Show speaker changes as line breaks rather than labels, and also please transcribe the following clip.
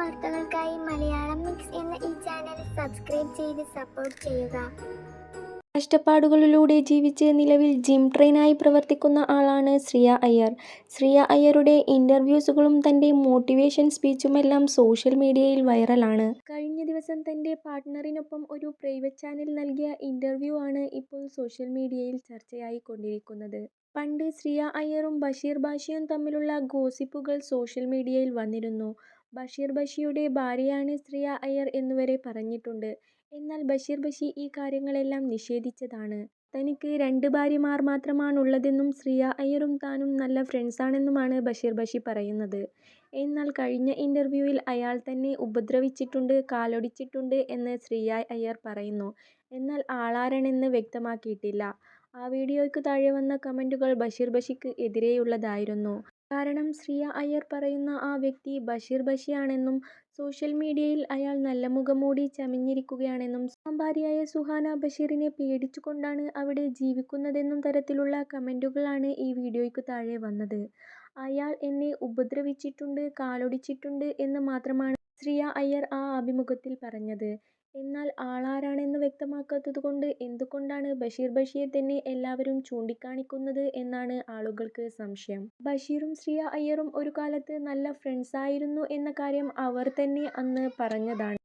വാർത്തകൾക്കായി മലയാളം മിക്സ് എന്ന ഈ ചാനൽ സബ്സ്ക്രൈബ് ചെയ്ത് സപ്പോർട്ട് ചെയ്യുക
കഷ്ടപ്പാടുകളിലൂടെ ജീവിച്ച് നിലവിൽ ജിം ട്രെയിനായി പ്രവർത്തിക്കുന്ന ആളാണ് ശ്രിയ അയ്യർ. ശ്രിയ അയ്യരുടെ ഇന്റർവ്യൂസുകളും തന്റെ മോട്ടിവേഷൻ സ്പീച്ചുമെല്ലാം സോഷ്യൽ മീഡിയയിൽ വൈറലാണ്. കഴിഞ്ഞ ദിവസം തന്റെ പാർട്ട്ണറിനൊപ്പം ഒരു പ്രൈവറ്റ് ചാനൽ നൽകിയ ഇന്റർവ്യൂ ആണ് ഇപ്പോൾ സോഷ്യൽ മീഡിയയിൽ ചർച്ചയായി കൊണ്ടിരിക്കുന്നത് പണ്ട് ശ്രിയ അയ്യറും ബഷീർ ബാഷിയും തമ്മിലുള്ള ഗോസിപ്പുകൾ സോഷ്യൽ മീഡിയയിൽ വന്നിരുന്നു. ബഷീർ ബഷിയുടെ ഭാര്യയാണ് ശ്രിയ അയ്യർ എന്നുവരെ പറഞ്ഞിട്ടുണ്ട്. എന്നാൽ ബഷീർ ബഷി ഈ കാര്യങ്ങളെല്ലാം നിഷേധിച്ചതാണ്. തനിക്ക് രണ്ട് ഭാര്യമാർ മാത്രമാണുള്ളതെന്നും ശ്രിയ അയ്യറും താനും നല്ല ഫ്രണ്ട്സാണെന്നുമാണ് ബഷീർ ബഷി പറയുന്നത്. എന്നാൽ കഴിഞ്ഞ ഇന്റർവ്യൂവിൽ അയാൾ തന്നെ ഉപദ്രവിച്ചിട്ടുണ്ട്, കാലൊടിച്ചിട്ടുണ്ട് എന്ന് ശ്രിയ അയ്യർ പറയുന്നു. എന്നാൽ ആളാരണെന്ന് വ്യക്തമാക്കിയിട്ടില്ല. ആ വീഡിയോയ്ക്ക് താഴെ വന്ന കമന്റുകൾ ബഷീർ ബഷിക്ക് എതിരെയുള്ളതായിരുന്നു. കാരണം ശ്രിയ അയ്യർ പറയുന്ന ആ വ്യക്തി ബഷീർ ബഷിയാണെന്നും സോഷ്യൽ മീഡിയയിൽ അയാൾ നല്ല മുഖംമൂടി ചമഞ്ഞിരിക്കുകയാണെന്നും സാമ്പാരിയായ സുഹാന ബഷീറിനെ പേടിച്ചുകൊണ്ടാണ് അവിടെ ജീവിക്കുന്നതെന്നും തരത്തിലുള്ള കമന്റുകളാണ് ഈ വീഡിയോയ്ക്ക് താഴെ വന്നത്. അയാൾ എന്നെ ഉപദ്രവിച്ചിട്ടുണ്ട്, കാലൊടിച്ചിട്ടുണ്ട് എന്ന് മാത്രമാണ് ശ്രിയ അയ്യർ ആ അഭിമുഖത്തിൽ പറഞ്ഞത്. എന്നാൽ ആളാരാണെന്ന് വ്യക്തമാക്കാത്തതുകൊണ്ട് എന്തുകൊണ്ടാണ് ബഷീർ ബഷിയെ തന്നെ എല്ലാവരും ചൂണ്ടിക്കാണിക്കുന്നത് എന്നാണ് ആളുകൾക്ക് സംശയം. ബഷീറും ശ്രീയ അയ്യറും ഒരു കാലത്ത് നല്ല ഫ്രണ്ട്സായിരുന്നു എന്ന കാര്യം അവർ തന്നെ അന്ന് പറഞ്ഞതാണ്.